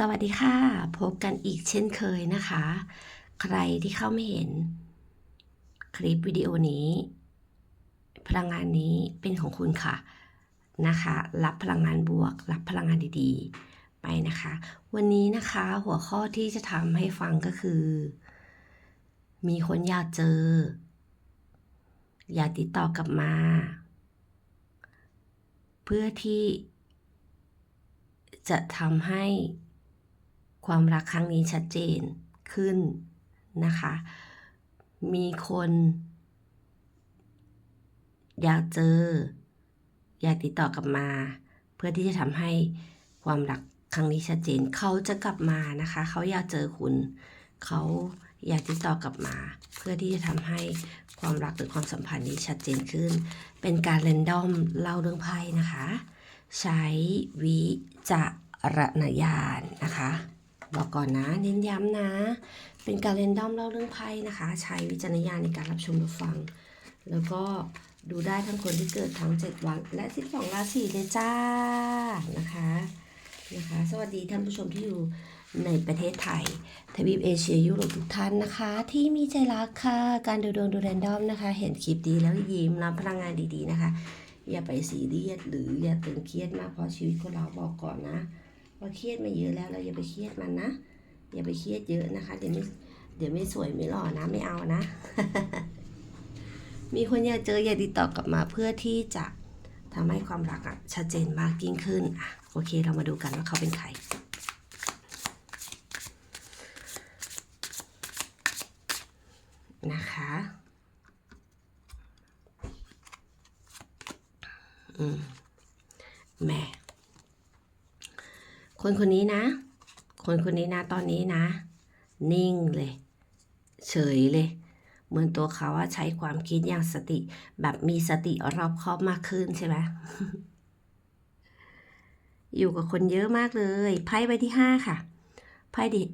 สวัสดีค่ะ พบกันอีกเช่นเคยนะคะ ใครที่เข้าไม่เห็น คลิปวิดีโอนี้ พลังงานนี้เป็นของคุณค่ะนะคะ รับพลังงานบวก รับพลังงานดีๆ ไปนะคะ วันนี้นะคะหัวข้อที่จะทำให้ฟังก็คือ มีคนอยากเจอ อยากติดต่อกลับมา เพื่อที่จะทำให้ ความรักครั้งนี้ชัดเจนขึ้นนะคะ มีคน อยากเจอ อยากติดต่อกลับมา เพื่อที่จะทำให้ความรักครั้งนี้ชัดเจน เขาจะกลับมานะคะ เขาอยากเจอคุณ เขาอยากติดต่อกลับมา เพื่อที่จะทำให้ความรักหรือความสัมพันธ์นี้ชัดเจนขึ้น เป็นการเรนดอมเล่าเรื่องไพ่นะคะ ใช้วิจารณญาณนะคะ บอกก่อนนะ เน้นย้ำนะ เป็นการเรนดอมเล่าเรื่องไพ่นะคะ ใช้วิจารณญาณในการรับชมรับฟัง แล้วก็ดูได้ทั้งคนที่เกิดทั้ง 7 วัน และ 12 ราศีเลยจ้านะคะนะคะ สวัสดีท่านผู้ชมที่อยู่ในประเทศไทยทวีปเอเชียยุโรปทุกท่านนะคะ ที่มีใจรักค่ะ การดูดวงดูแรนดอมนะคะ เห็นคลิปดีแล้วยิ้มรับพลังงานดีๆนะคะ อย่าไปซีเรียสหรืออย่าตึงเครียดมากเพราะชีวิตคนเราบอกก่อนนะ ว่าเครียดมาเยอะแล้วเราอย่าไปเครียดมันนะ อย่าไปเครียดเยอะนะคะ เดี๋ยวไม่เดี๋ยวไม่สวยไม่หล่อนะไม่เอานะ มีคนอยากเจออยากติดต่อกลับมาเพื่อที่จะทำให้ความรักอะชัดเจนมากยิ่งขึ้นอะโอเคเรามาดูกันว่าเขาเป็นใครนะคะ อืมแม่ คนคนนี้นะ คนคนนี้นะตอนนี้นะ นิ่งเลย เฉยเลย เหมือนตัวเขาอะใช้ความคิดอย่างสติ แบบมีสติรอบคอบมากขึ้นใช่ไหมอยู่กับคนเยอะมากเลยไพ่ใบที่ห้าค่ะไพ่ดิ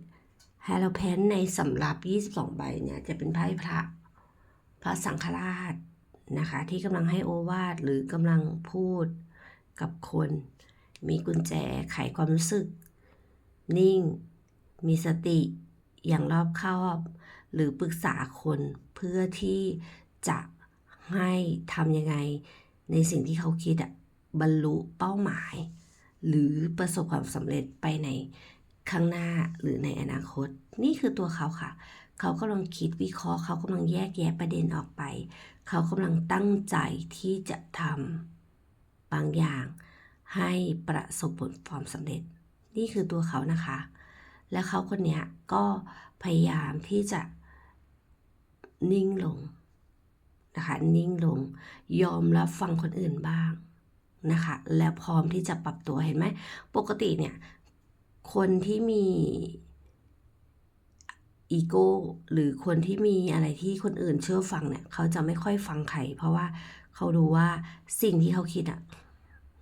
ฮาโลเพนในสำรับ 22 ใบเนี่ย จะเป็นไพ่พระ พระสังฆราชนะคะ ที่กำลังให้โอวาทหรือกำลังพูดกับคน มีกุญแจไขความรู้สึก นิ่ง มีสติ อย่างรอบคอบ หรือปรึกษาคนเพื่อที่จะให้ทำยังไง ในสิ่งที่เขาคิดอะบรรลุเป้าหมาย หรือประสบความสำเร็จไปในข้างหน้าหรือในอนาคต นี่คือตัวเขาค่ะ เขากำลังคิดวิเคราะห์ เขากำลังแยกแยะประเด็นออกไป เขากำลังตั้งใจที่จะทำบางอย่าง ให้ประสบผลความสำเร็จ นี่คือตัวเขานะคะ และเขาคนนี้ก็พยายามที่จะนิ่งลงนะคะนิ่งลงยอมรับฟังคนอื่นบ้างนะคะและพร้อมที่จะปรับตัวเห็นไหมปกติเนี่ยคนที่มีอีโก้หรือคนที่มีอะไรที่คนอื่นเชื่อฟังเนี่ยเขาจะไม่ค่อยฟังใครเพราะว่าเขารู้ว่าสิ่งที่เขาคิดอะ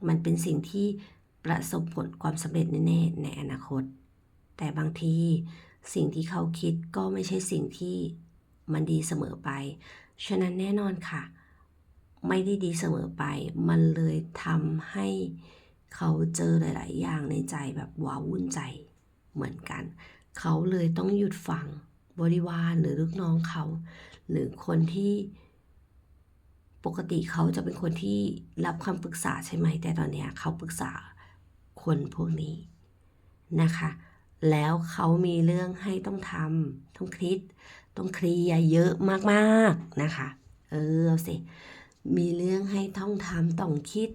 มันเป็นสิ่งที่ประสบผลความสำเร็จแน่ๆในอนาคต แต่บางทีสิ่งที่เขาคิดก็ไม่ใช่สิ่งที่มันดีเสมอไป ฉะนั้นแน่นอนค่ะ ไม่ได้ดีเสมอไป มันเลยทำให้เขาเจอหลาย ๆ อย่างในใจแบบว้าวุ่นใจเหมือนกัน เขาเลยต้องหยุดฟังบริวารหรือลูกน้องเขา หรือคนที่ ปกติเขาจะเป็นคนที่รับคำปรึกษาใช่ไหม แต่ตอนเนี้ยเขาปรึกษาคนพวกนี้นะคะ แล้วเขามีเรื่องให้ต้องทำต้องคิด ต้องเคลียร์เยอะมากๆนะคะ เออเอาสิ มีเรื่องให้ต้องทำต้องคิด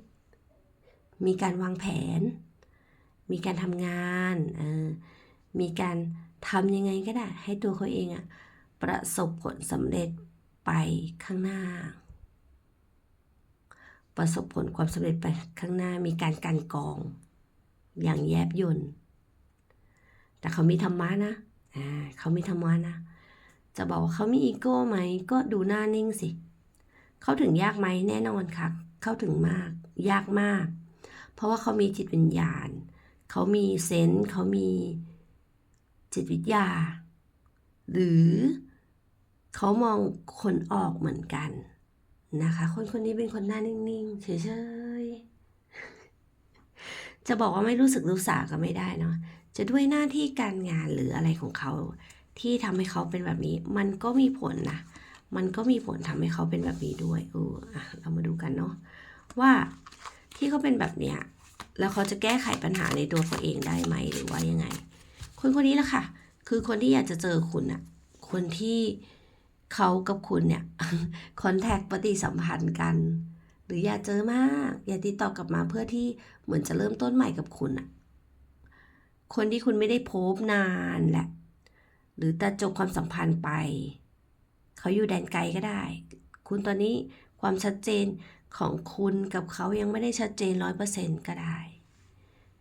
มีการวางแผน มีการทำงานเออมีการทำยังไงก็ได้ ให้ตัวเขาเองอะประสบผลสำเร็จไปข้างหน้า ประสบผลความสำเร็จไปข้างหน้ามีการกันกอง อย่างแยบยลแต่เขามีธรรมะนะอ่าเขามีธรรมะนะ จะบอกว่าเขามีอีโก้ไหม ก็ดูหน้านิ่งสิ เขาถึงยากไหมแน่นอนค่ะ เข้าถึงมาก ยากมาก เพราะว่าเขามีจิตวิญญาณ เขามีเซนส์เขามีจิตวิทยา หรือเขามองคนออกเหมือนกัน นะคะ คนคนนี้เป็นคนหน้านิ่งๆเฉยๆจะบอกว่าไม่รู้สึกรู้สาก็ไม่ได้เนาะจะด้วยหน้าที่การงานหรืออะไรของเขาที่ทำให้เขาเป็นแบบนี้ มันก็มีผลนะมันก็มีผลทำให้เขาเป็นแบบนี้ด้วยเอออะเรามาดูกันเนาะว่าที่เขาเป็นแบบเนี้ยแล้วเขาจะแก้ไขปัญหาในตัวเขาเองได้ไหมหรือว่ายังไง คนคนนี้แหละค่ะ คือคนที่อยากจะเจอคุณอะคนที่ เขากับคุณเนี่ยคอนแทคปฏิสัมพันธ์กัน หรืออยากเจอมาก อยากติดต่อกลับมาเพื่อที่เหมือนจะเริ่มต้นใหม่กับคุณอะคนที่คุณไม่ได้พบนานแหละ หรือตัดจบความสัมพันธ์ไป เขาอยู่แดนไกลก็ได้ คุณตอนนี้ความชัดเจนของคุณกับเขายังไม่ได้ชัดเจนร้อยเปอร์เซ็นต์ก็ได้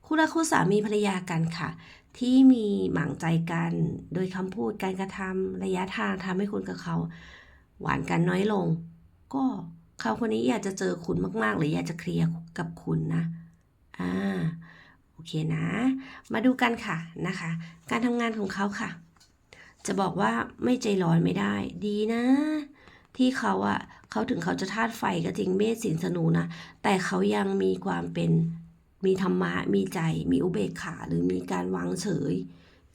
คู่รักคู่สามีภรรยากันค่ะ ที่มีหมางใจกัน โดยคำพูดการกระทำระยะทางทำให้คุณกับเขา หวานกันน้อยลง ก็เขาคนนี้อยากจะเจอคุณมากๆ หรืออยากจะเคลียร์กับคุณนะ อ่า โอเคนะ มาดูกันค่ะนะคะ การทำงานของเขาค่ะ จะบอกว่าไม่ใจร้อนไม่ได้ ดีนะ ที่เขาอะเขาถึงเขาจะธาตุไฟก็จริงเมษสิงธนูนะ แต่เขายังมีความเป็น มีธรรมะ มีใจ มีอุเบกขา หรือมีการวางเฉย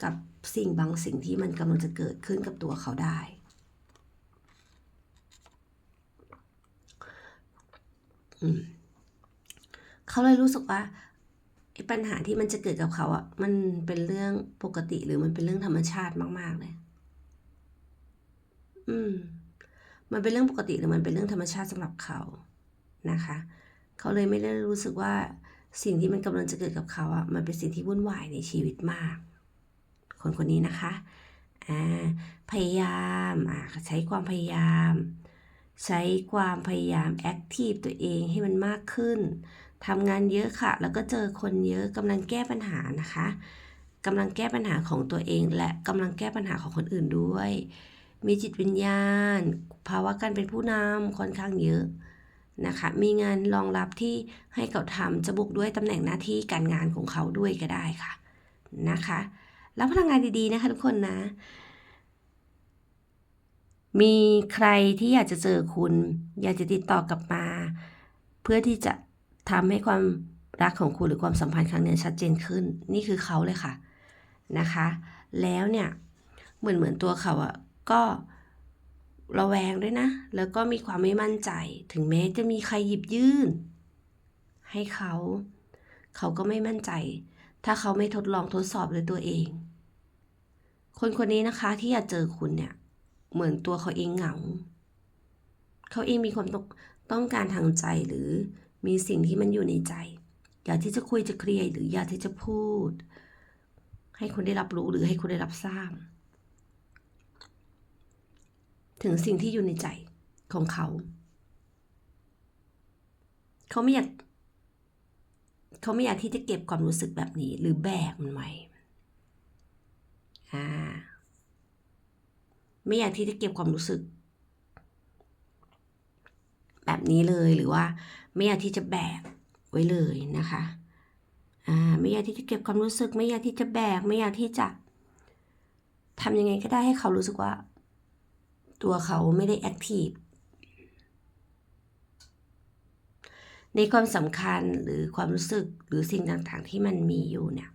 กับสิ่งบางสิ่งที่มันกำลังจะเกิดขึ้นกับตัวเขาได้ เขาเลยรู้สึกว่าไอ้ปัญหาที่มันจะเกิดกับเขาอะมันเป็นเรื่องปกติหรือมันเป็นเรื่องธรรมชาติมาก ๆ เลย อืม มันเป็นเรื่องปกติหรือมันเป็นเรื่องธรรมชาติสำหรับเขานะคะ เขาเลยไม่ได้รู้สึกว่า สิ่งที่มันกำลังจะเกิดกับเขาอะมันเป็นสิ่งที่วุ่นวายในชีวิตมาก คนคนนี้นะคะอ่าพยายามอ่าใช้ความพยายาม ใช้ความพยายามแอคทีฟตัวเองให้มันมากขึ้นทำงานเยอะค่ะ แล้วก็เจอคนเยอะกำลังแก้ปัญหานะคะกำลังแก้ปัญหาของตัวเอง และกำลังแก้ปัญหาของคนอื่นด้วย มีจิตวิญญาณ ภาวะการเป็นผู้นำค่อนข้างเยอะ นะคะ มีงานรองรับที่ให้เขาทำจะบุกด้วยตำแหน่งหน้าที่การงานของเขาด้วยก็ได้ค่ะนะคะแล้วพลังงานดีๆนะคะทุกคนนะ มีใครที่อยากจะเจอคุณ อยากจะติดต่อกลับมา เพื่อที่จะทำให้ความรักของคุณหรือความสัมพันธ์ครั้งนี้ชัดเจนขึ้น นี่คือเขาเลยค่ะนะคะ แล้วเนี่ยเหมือนเหมือนตัวเขาอะก็ ระแวงด้วยนะ แล้วก็มีความไม่มั่นใจ ถึงแม้จะมีใครหยิบยื่น ให้เขา เขาก็ไม่มั่นใจ ถ้าเขาไม่ทดลองทดสอบด้วยตัวเอง คนคนนี้นะคะที่อยากเจอคุณเนี่ย เหมือนตัวเขาเองเหงา เขาเองมีความต้ององการทางใจหรือมีสิ่งที่มันอยู่ในใจ อยากที่จะคุยจะเคลียร์หรืออยากที่จะพูด ให้คนได้รับรู้หรือให้คนได้รับทราบ ถึงสิ่งที่อยู่ในใจของเขา เขาไม่อยาก เขาไม่อยากที่จะเก็บความรู้สึกแบบนี้ หรือแบกมันไว้อ่า ไม่อยากที่จะเก็บความรู้สึก แบบนี้เลยหรือว่า ไม่อยากที่จะแบกไว้เลยนะคะอ่าไม่อยากที่จะเก็บความรู้สึก ไม่อยากที่จะแบก ไม่อยากที่จะทำยังไงก็ได้ให้เขารู้สึกว่า ตัวเขาไม่ได้แอคทีฟในความสำคัญหรือความรู้สึกหรือสิ่งต่างๆที่มันมีอยู่เนี่ย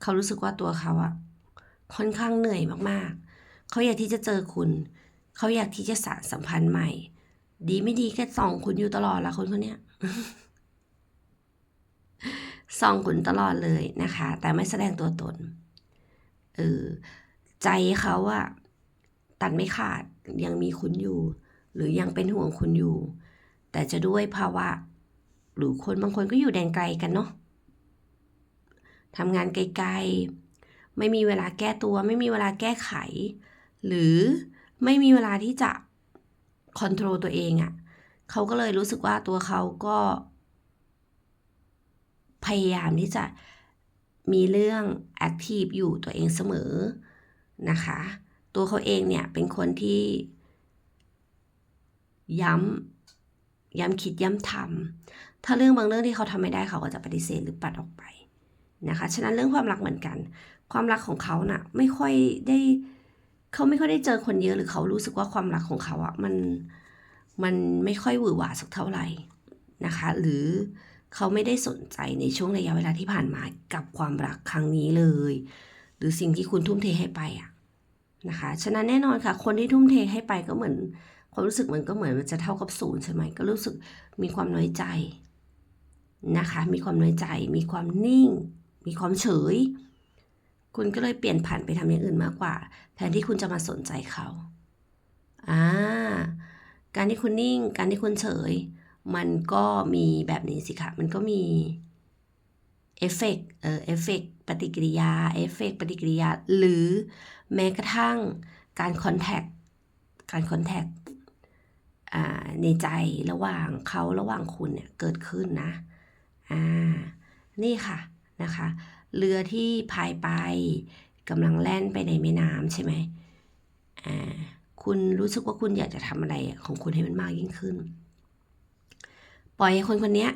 เขารู้สึกว่าตัวเขาอะค่อนข้างเหนื่อยมากๆ เขาอยากที่จะเจอคุณ เขาอยากที่จะสานสัมพันธ์ใหม่ ดีไม่ดีแค่ส่องคุณอยู่ตลอดละคนคนเนี้ยส่องคุณตลอดเลยนะคะ แต่ไม่แสดงตัวตนเออใจเขาอะ ตัดไม่ขาดยังมีคุณอยู่ หรือยังเป็นห่วงคุณอยู่ แต่จะด้วยภาวะ หรือคนบางคนก็อยู่แดนไกลกันเนาะทำงานไกลๆ ไม่มีเวลาแก้ตัว ไม่มีเวลาแก้ไข หรือไม่มีเวลาที่จะคอนโทรลตัวเองอะ่ะเขาก็เลยรู้สึกว่าตัวเขาก็ พยายามที่จะมีเรื่องแอคทีฟอยู่ตัวเองเสมอนะคะ ตัวเขาเองเนี่ยเป็นคนที่ ย้ำย้ำคิดย้ำทำถ้าเรื่องบางเรื่องที่เขาทำไม่ได้เขาก็จะปฏิเสธหรือปัดออกไปนะคะฉะนั้นเรื่องความรักเหมือนกัน ความรักของเขาน่ะไม่ค่อยได้เขาไม่ค่อยได้เจอคนเยอะหรือเขารู้สึกว่าความรักของเขาอะมันมันไม่ค่อยหวือหวาสักเท่าไหร่นะคะ หรือเขาไม่ได้สนใจในช่วงระยะเวลาที่ผ่านมากับความรักครั้งนี้เลย หรือสิ่งที่คุณทุ่มเทให้ไปอะ นะคะ ฉะนั้นแน่นอนค่ะ คนที่ทุ่มเทให้ไปก็เหมือน ความรู้สึกมันก็เหมือนมันจะเท่ากับศูนย์ใช่ไหมก็รู้สึกมีความน้อยใจนะคะ มีความน้อยใจ มีความนิ่ง มีความเฉย คุณก็เลยเปลี่ยนผันไปทำอย่างอื่นมากกว่า แทนที่คุณจะมาสนใจเขาอ่าการที่คุณนิ่ง การที่คุณเฉย มันก็มีแบบนี้สิคะ มันก็มีเอฟเฟกเออเอฟเฟกปฏิกิริยา เอฟเฟกปฏิกิริยา หรือ แม้กระทั่งการคอนแทคการคอนแทคในใจระหว่างเขาระหว่างคุณเนี่ยเกิดขึ้นนะอ่านี่ค่ะนะคะ เรือที่พายไปกำลังแล่นไปในแม่น้ำใช่ไหมอ่าคุณรู้สึกว่าคุณอยากจะทำอะไรของคุณให้มันมากยิ่งขึ้น ปล่อยให้คนคนนี้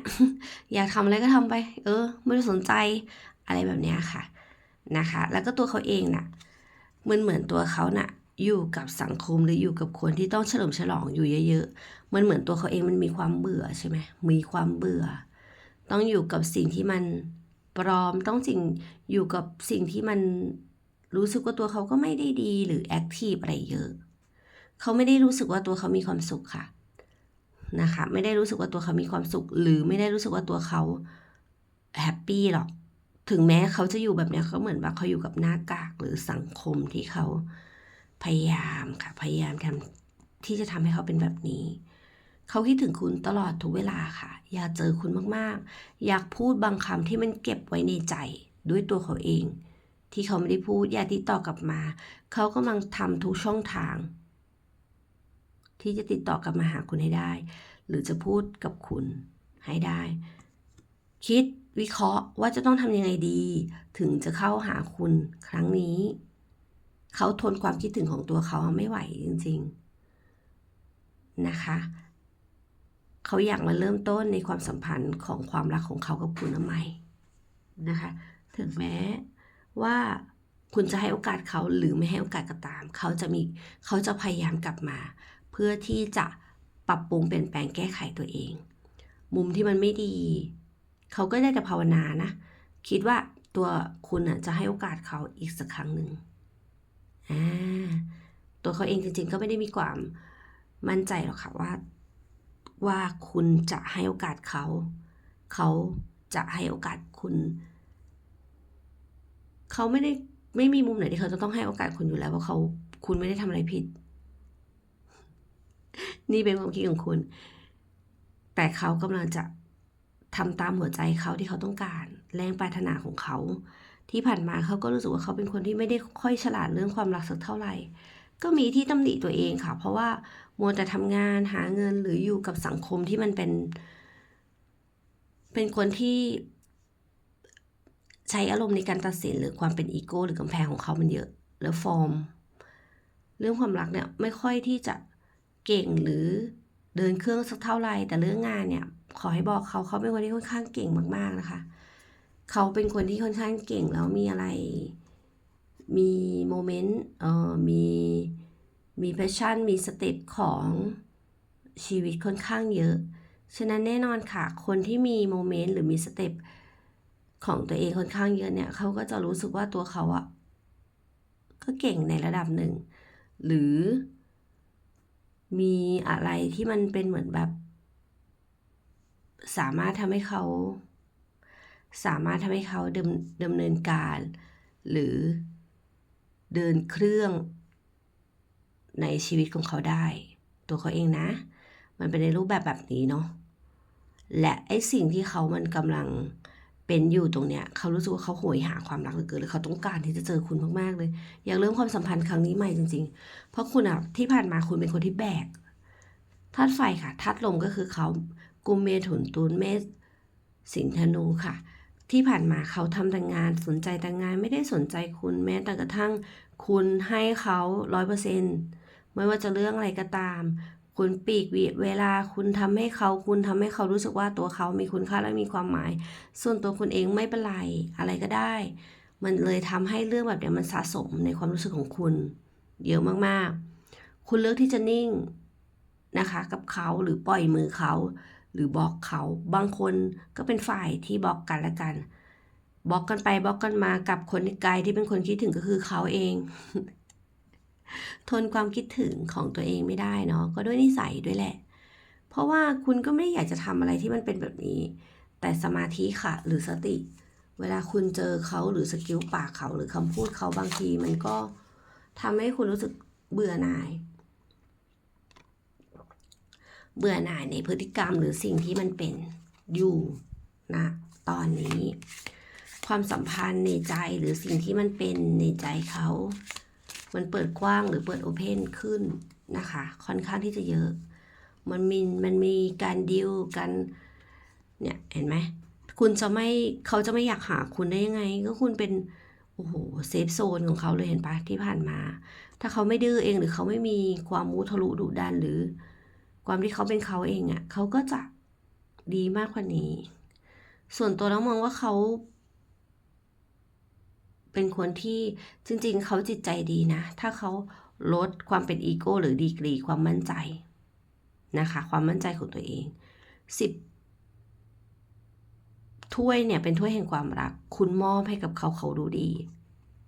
อยากทำอะไรก็ทำไป เออ ไม่ได้สนใจอะไรแบบนี้ค่ะนะคะ แล้วก็ตัวเขาเองน่ะ มือนเหมือนตัวเขาน่ะอยู่กับสังคมหรืออยู่กับคนที่ต้องเฉลิมฉลองอยู่เยอะๆ มันเหมือนตัวเขาเองมันมีความเบื่อใช่ไหมมีความเบื่อ ต้องอยู่กับสิ่งที่มันปลอม ต้องสิ่งอยู่กับสิ่งที่มันรู้สึกว่าตัวเขาก็ไม่ได้ดีหรือแอคทีฟอะไรเยอะ เขาไม่ได้รู้สึกว่าตัวเขามีความสุขค่ะนะคะ ไม่ได้รู้สึกว่าตัวเขามีความสุข หรือไม่ได้รู้สึกว่าตัวเขาแฮปปี้หรอก ถึงแม้เขาจะอยู่แบบเนี้ยเขาเหมือนว่าเขาอยู่กับหน้ากากหรือสังคมที่เขาพยายามค่ะ พยายามทำที่จะทำให้เขาเป็นแบบนี้ เขาคิดถึงคุณตลอดทุกเวลาค่ะ อยากเจอคุณมากๆ อยากพูดบางคำที่มันเก็บไว้ในใจด้วยตัวเขาเอง ที่เขาไม่ได้พูดอยากติดต่อกลับมา เขากำลังทำทุกช่องทาง ที่จะติดต่อกลับมาหาคุณให้ได้ หรือจะพูดกับคุณให้ได้ คิด วิเคราะห์ว่าจะต้องทำยังไงดี ถึงจะเข้าหาคุณครั้งนี้ เขาทนความคิดถึงของตัวเขาไม่ไหวจริง ๆ นะคะ เขาอยากมาเริ่มต้นในความสัมพันธ์ของความรักของเขากับคุณใหม่นะคะ ถึงแม้ว่าคุณจะให้โอกาสเขาหรือไม่ให้โอกาสก็ตาม เขาจะมีเขาจะพยายามกลับมา เพื่อที่จะปรับปรุงเปลี่ยนแปลงแก้ไขตัวเอง มุมที่มันไม่ดี เขาก็ได้แต่ภาวนานะ คิดว่าตัวคุณจะให้โอกาสเขาอีกสักครั้งหนึ่งตัวเขาเองจริงๆ ก็ไม่ได้มีความมั่นใจหรอกค่ะว่า ว่าคุณจะให้โอกาสเขา เขาจะให้โอกาสคุณ เขาไม่ได้ไม่มีมุมไหนที่เขาจะต้องให้โอกาสคุณอยู่แล้วเพราะเขาคุณไม่ได้ทำอะไรผิด นี่เป็นความคิดของคุณ แต่เขากำลังจะ ทำตามหัวใจเขาที่เขาต้องการ แรงปรารถนาของเขา ที่ผ่านมาเขาก็รู้สึกว่าเขาเป็นคนที่ไม่ได้ค่อยฉลาดเรื่องความรักสักเท่าไหร่ ก็มีที่ตำหนิตัวเองค่ะ เพราะว่ามัวแต่ทำงานหาเงินหรืออยู่กับสังคมที่มันเป็น เป็นคนที่ใช้อารมณ์ในการตัดสินหรือความเป็นอีโก้หรือกำแพงของเขามันเยอะ แล้วฟอร์ม เรื่องความรักเนี่ยไม่ค่อยที่จะเก่งหรือ เดินเครื่องสักเท่าไหร่แต่เรื่องงานเนี่ย ขอให้บอกเขาเขาเป็นคนที่ค่อนข้างเก่งมาก ๆนะคะ เขาเป็นคนที่ค่อนข้างเก่งแล้วมีอะไร มีโมเมนต์เอ่อมีมีแพชชั่น มีสเต็ปของชีวิตค่อนข้างเยอะ ฉะนั้นแน่นอนค่ะ คนที่มีโมเมนต์หรือมีสเต็ปของตัวเองค่อนข้างเยอะเนี่ยเขาก็จะรู้สึกว่าตัวเขาอะก็เก่งในระดับหนึ่ง หรือ มีอะไรที่มันเป็นเหมือนแบบ สามารถทำให้เขา สามารถทำให้เขาดำดำเนินการ หรือเดินเครื่องในชีวิตของเขาได้ ตัวเขาเองนะ มันเป็นในรูปแบบแบบนี้เนาะและไอ้สิ่งที่เขามันกำลัง เป็นอยู่ตรงเนี้ยเขารู้สึกว่าเขาโหยหาความรักเหลือเกินหรือเขาต้องการที่จะเจอคุณมากๆเลย อยากเริ่มความสัมพันธ์ครั้งนี้ใหม่จริง ๆ เพราะคุณอะที่ผ่านมาคุณเป็นคนที่แบกธาตุไฟค่ะธาตุลมก็คือเขากุมเมถุนตุลเมษสิงห์ธนูค่ะ ที่ผ่านมาเขาทำแต่งานสนใจแต่งานไม่ได้สนใจคุณแม้แต่กระทั่ง คุณให้เขาร้อยเปอร์เซ็นต์ไม่ว่าจะเรื่องอะไรก็ตาม คุณปีกเวลาคุณทำให้เขาคุณทำให้เขารู้สึกว่าตัวเขามีคุณค่าและมีความหมาย ส่วนตัวคุณเองไม่เป็นไรอะไรก็ได้ มันเลยทำให้เรื่องแบบเนี้ยมันสะสมในความรู้สึกของคุณเยอะมากๆ คุณเลือกที่จะนิ่งนะคะกับเขาหรือปล่อยมือเขา หรือบล็อกเขาบางคนก็เป็นฝ่ายที่บล็อกกันละกันบล็อกกันไปบล็อกกันมากับคนไกลที่เป็นคนคิดถึงก็คือเขาเอง ทนความคิดถึงของตัวเองไม่ได้เนาะก็ด้วยนิสัยด้วยแหละ เพราะว่าคุณก็ไม่ได้อยากจะทำอะไรที่มันเป็นแบบนี้ แต่สมาธิค่ะ หรือสติ เวลาคุณเจอเขาหรือสกิลปากเขาหรือคำพูดเขาบางทีมันก็ทำให้คุณรู้สึกเบื่อหน่าย เบื่อหน่ายในพฤติกรรมหรือสิ่งที่มันเป็นอยู่นะตอนนี้ ความสัมพันธ์ในใจหรือสิ่งที่มันเป็นในใจเขา มันเปิดกว้างหรือเปิดโอเพนขึ้นนะคะ ค่อนข้างที่จะเยอะ มันมีมันมีการดิวกันเนี่ยเห็นไหมคุณจะไม่เขาจะไม่อยากหาคุณได้ยังไง ก็คุณเป็นโอ้โหเซฟโซนของเขาเลยเห็นปะที่ผ่านมา ถ้าเขาไม่ดื้อเองหรือเขาไม่มีความมุทะลุดุดันหรือ ความที่เขาเป็นเขาเองอะ่ะเขาก็จะดีมากกว่านี้ ส่วนตัวเรามองว่าเขา เป็นคนที่จริงๆ เขาจิตใจดีนะ ถ้าเขาลดความเป็นอีโก้หรือดีกรีความมั่นใจนะคะ ความมั่นใจของตัวเองสิบถ้วยเนี่ยเป็นถ้วยแห่งความรัก คุณมอบให้กับเขาเขาดูดี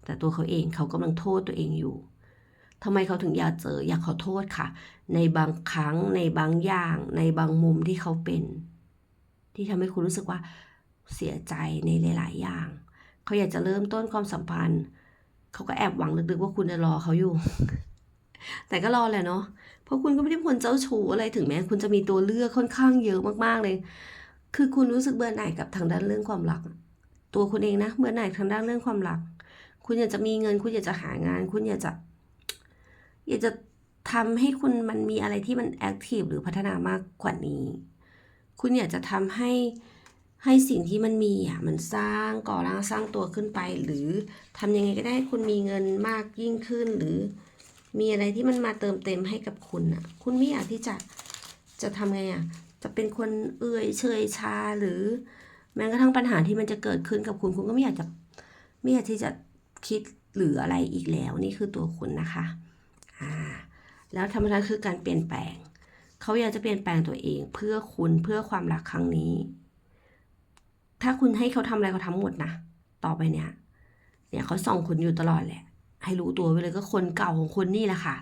แต่ตัวเขาเองเขากำลังโทษตัวเองอยู่ทำไมเขาถึงอยากเจออยากขอโทษค่ะ ในบางครั้งในบางอย่าง ในบางมุมที่เขาเป็น ที่ทำให้คุณรู้สึกว่าเสียใจในหลาย ๆ อย่าง เขาอยากจะเริ่มต้นความสัมพันธ์ เขาก็แอบหวังลึกๆว่าคุณจะรอเขาอยู่ แต่ก็รอแหละเนาะเพราะคุณก็ไม่ได้คนเจ้าชู้อะไรถึงแม้คุณจะมีตัวเลือกค่อนข้างเยอะมากๆเลย คือคุณรู้สึกเบื่อหน่ายกับทางด้านเรื่องความรัก ตัวคุณเองนะเบื่อหน่ายทางด้านเรื่องความรัก คุณอยากจะมีเงิน คุณอยากจะหางาน คุณอยากจะ อยากจะทำให้คุณมันมีอะไรที่มันแอคทีฟหรือพัฒนามากกว่านี้ คุณอยากจะทำให้ ให้สิ่งที่มันมีอะมันสร้างก่อร่างสร้างตัวขึ้นไป หรือทำยังไงก็ได้ให้คุณมีเงินมากยิ่งขึ้น หรือมีอะไรที่มันมาเติมเต็มให้กับคุณอะ คุณไม่อยากที่จะจะทำไงอะ จะเป็นคนเอื่อยเฉยชาหรือ แม้กระทั่งปัญหาที่มันจะเกิดขึ้นกับคุณ คุณก็ไม่อยากจะไม่อยากที่จะคิดหรืออะไรอีกแล้ว นี่คือตัวคุณนะคะอ่าแล้วธรรมชาติคือการเปลี่ยนแปลง เขาอยากจะเปลี่ยนแปลงตัวเอง เพื่อคุณเพื่อความรักครั้งนี้ ถ้าคุณให้เขาทำอะไรเขาทำหมดนะต่อไปเนี่ย เนี่ยเขาส่องคุณอยู่ตลอดแหละ ให้รู้ตัวไว้เลยก็คนเก่าของคุณนี่แหละค่ะ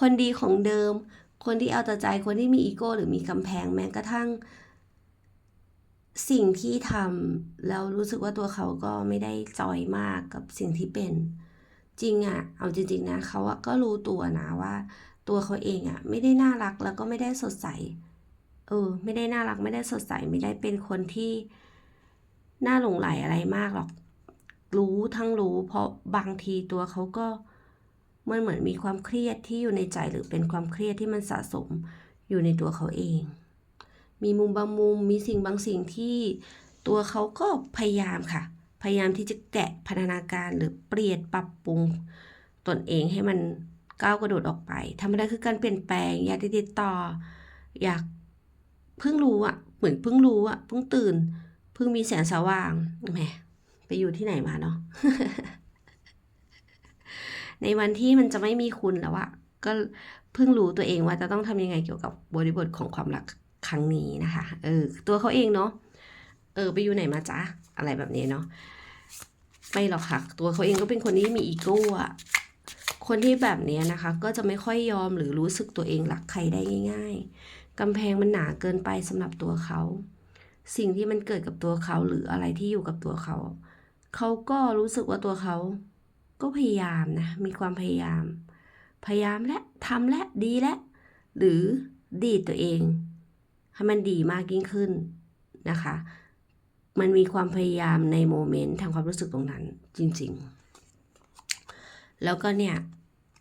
คนดีของเดิม คนที่เอาแต่ใจคนที่มีอีโก้หรือมีกำแพงแม้กระทั่ง สิ่งที่ทำแล้วรู้สึกว่าตัวเขาก็ไม่ได้จอยมากกับสิ่งที่เป็น จริงอะ่ะ เอาจริง ๆ นะเขาอะก็รู้ตัวนะว่า ตัวเขาเองอะ่ะ ไม่ได้น่ารักแล้วก็ไม่ได้สดใส เออ ไม่ได้น่ารักไม่ได้สดใสไม่ได้เป็นคนที่น่าหลงไหลอะไรมากหรอก รู้ทั้งรู้ เพราะบางทีตัวเขาก็มันเหมือนมีความเครียดที่อยู่ในใจหรือเป็นความเครียดที่มันสะสมอยู่ในตัวเขาเอง มีมุมบางมุมมีสิ่งบางสิ่งที่ตัวเขาก็พยายามค่ะ พยายามที่จะแกะพัฒนาการหรือเปลี่ยนปรับปรุงตนเองให้มันก้าวกระโดดออกไปทำอะไรคือการเปลี่ยนแปลง อยากติดต่อ อยาก เพิ่งรู้อะเหมือนเพิ่งรู้อะเพิ่งตื่น เพิ่งมีแสงสว่างแหมไปอยู่ที่ไหนมาเนาะในวันที่มันจะไม่มีคุณแล้วอะก็เพิ่งรู้ตัวเองว่าจะต้องทำยังไงเกี่ยวกับบริบทของความรักครั้งนี้นะคะ เออ ตัวเขาเองเนาะ เออ ไปอยู่ไหนมาจ๊ะ อะไรแบบนี้เนาะ ไม่หรอกค่ะ ตัวเขาเองก็เป็นคนที่มีอีโก้อะคนที่แบบนี้นะคะ ก็จะไม่ค่อยยอมหรือรู้สึกตัวเองรักใครได้ง่าย กำแพงมันหนาเกินไปสำหรับตัวเขา สิ่งที่มันเกิดกับตัวเขาหรืออะไรที่อยู่กับตัวเขา เขาก็รู้สึกว่าตัวเขา ก็พยายามนะ มีความพยายาม พยายามและทำและดีและหรือดีตัวเอง ให้มันดีมากยิ่งขึ้นนะคะ มันมีความพยายามในโมเมนต์ทางความรู้สึกตรงนั้นจริงๆ แล้วก็เนี่ย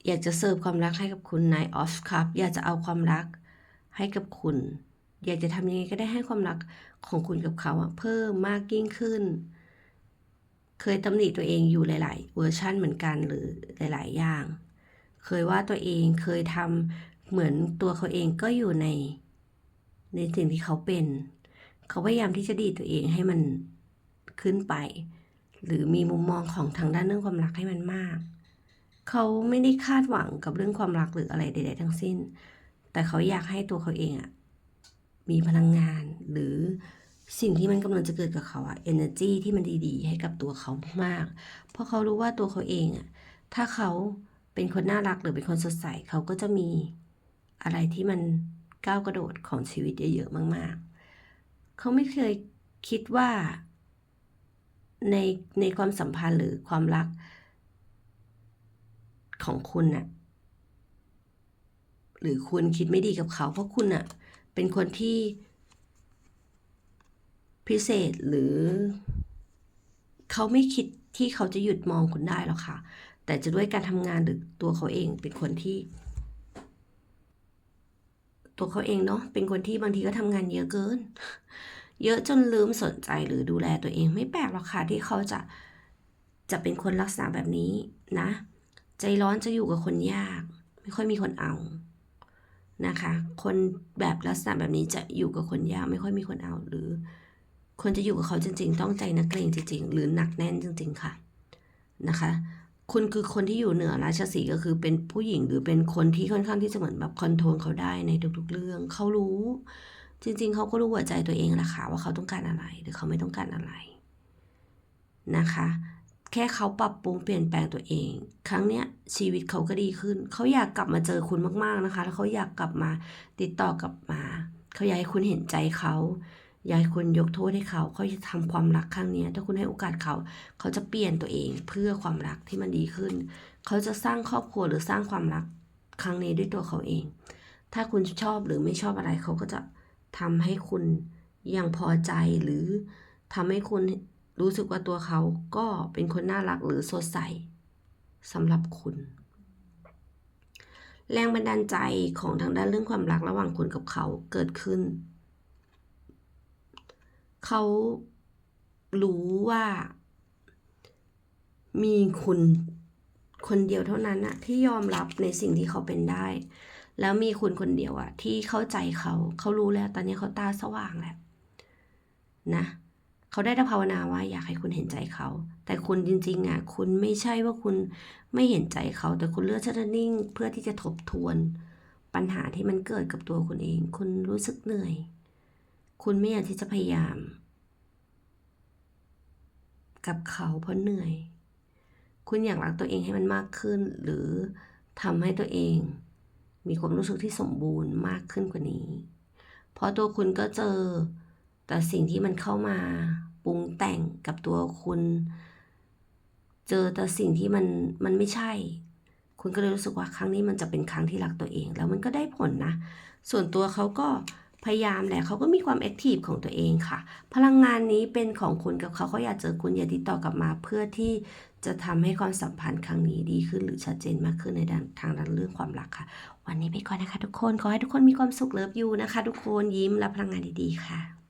อยากจะเสิร์ฟความรักให้กับคุณนายออฟครับ อยากจะเอาความรัก ให้กับคุณ อยากจะทำยังไงก็ได้ให้ความรักของคุณกับเขาเพิ่มมากยิ่งขึ้น เคยตำหนิตัวเองอยู่หลาย ๆ เวอร์ชั่นเหมือนกันหรือหลาย ๆ อย่าง เคยว่าตัวเองเคยทำเหมือนตัวเขาเองก็อยู่ใน ในสิ่งที่เขาเป็น เขาพยายามที่จะดีตัวเองให้มันขึ้นไป หรือมีมุมมองของทางด้านเรื่องความรักให้มันมาก เขาไม่ได้คาดหวังกับเรื่องความรักหรืออะไรใด ๆ ทั้งสิ้น แต่เขาอยากให้ตัวเขาเองอะมีพลังงานหรือสิ่งที่มันกำลังจะเกิดกับเขาอะ energy ที่มันดีๆ ให้กับตัวเขามาก เพราะเขารู้ว่าตัวเขาเองอะถ้าเขาเป็นคนน่ารักหรือเป็นคนสดใสเขาก็จะมีอะไรที่มันก้าวกระโดดของชีวิตเยอะๆมาก ๆ เขาไม่เคยคิดว่าในในความสัมพันธ์หรือความรักของคุณน่ะ หรือคุณคิดไม่ดีกับเขา เพราะคุณน่ะเป็นคนที่ พิเศษหรือ เขาไม่คิดที่เขาจะหยุดมองคุณได้หรอกค่ะ แต่จะด้วยการทำงานหรือตัวเขาเองเป็นคนที่ ตัวเขาเองเนาะเป็นคนที่บางทีก็ทำงานเยอะเกิน เยอะจนลืมสนใจหรือดูแลตัวเองไม่แปลกหรอกค่ะที่เขาจะจะเป็นคนลักษณะแบบนี้นะ ใจร้อนจะอยู่กับคนยาก ไม่ค่อยมีคนเอา นะคะ คนแบบลักษณะแบบนี้จะอยู่กับคนยากไม่ค่อยมีคนเอาหรือ คนจะอยู่กับเขาจริง ๆ ต้องใจนักเกรงจริง ๆ หรือหนักแน่นจริง ๆ ค่ะนะคะคุณคือคนที่อยู่เหนือราชสีห์ก็คือเป็นผู้หญิงหรือเป็นคนที่ค่อนข้างที่จะเหมือนแบบคอนโทรลเขาได้ในทุกๆเรื่อง เขารู้ จริง ๆ เขาก็รู้หัวใจตัวเองแหละค่ะว่าเขาต้องการอะไรหรือเขาไม่ต้องการอะไรนะคะ แค่เขาปรับปรุงเปลี่ยนแปลงตัวเอง ครั้งเนี้ยชีวิตเขาก็ดีขึ้น เขาอยากกลับมาเจอคุณมากๆนะคะ แล้วเขาอยากกลับมาติดต่อกลับมา เขาอยากให้คุณเห็นใจเขาอยากให้คุณยกโทษให้เขา เขาจะทำความรักครั้งเนี้ยถ้าคุณให้โอกาสเขา เขาจะเปลี่ยนตัวเองเพื่อความรักที่มันดีขึ้น เขาจะสร้างครอบครัวหรือสร้างความรักครั้งนี้ด้วยตัวเขาเอง ถ้าคุณชอบหรือไม่ชอบอะไรเขาก็จะทำให้คุณยังพอใจหรือทำให้คุณ รู้สึกว่าตัวเขาก็เป็นคนน่ารักหรือสดใสสำหรับคุณ แรงบันดาลใจของทางด้านเรื่องความรักระหว่างคุณกับเขาเกิดขึ้น เขารู้ว่า มีคุณคนเดียวเท่านั้นอะที่ยอมรับในสิ่งที่เขาเป็นได้ แล้วมีคุณคนเดียวอะที่เข้าใจเขา เขารู้แล้วตอนนี้เขาตาสว่างแล้วนะ เขาได้แต่ภาวนาว่าอยากให้คุณเห็นใจเขา แต่คุณจริงๆอะคุณไม่ใช่ว่าคุณไม่เห็นใจเขา แต่คุณเลือกชัตนิ่งเพื่อที่จะทบทวน ปัญหาที่มันเกิดกับตัวคุณเอง คุณรู้สึกเหนื่อย คุณไม่อยากที่จะพยายาม กับเขาเพราะเหนื่อย คุณอยากรักตัวเองให้มันมากขึ้น หรือทำให้ตัวเอง มีความรู้สึกที่สมบูรณ์มากขึ้นกว่านี้ เพราะตัวคุณก็เจอแต่สิ่งที่มันเข้ามา ปรุงแต่งกับตัวคุณ เจอแต่สิ่งที่มันมันไม่ใช่ คุณก็เลยรู้สึกว่าครั้งนี้มันจะเป็นครั้งที่รักตัวเอง แล้วมันก็ได้ผลนะ ส่วนตัวเขาก็พยายามแหละเขาก็มีความแอคทีฟของตัวเองค่ะ พลังงานนี้เป็นของคุณกับเขาเขาอยากเจอคุณอย่าติดต่อกลับมา เพื่อที่จะทำให้ความสัมพันธ์ครั้งนี้ดีขึ้นหรือชัดเจนมากขึ้นในด้านทางด้านเรื่องความรักค่ะ วันนี้ไปก่อนนะคะ ทุกคนขอให้ทุกคนมีความสุขเลิฟยูนะคะ ทุกคนยิ้มรับพลังงานดีๆค่ะ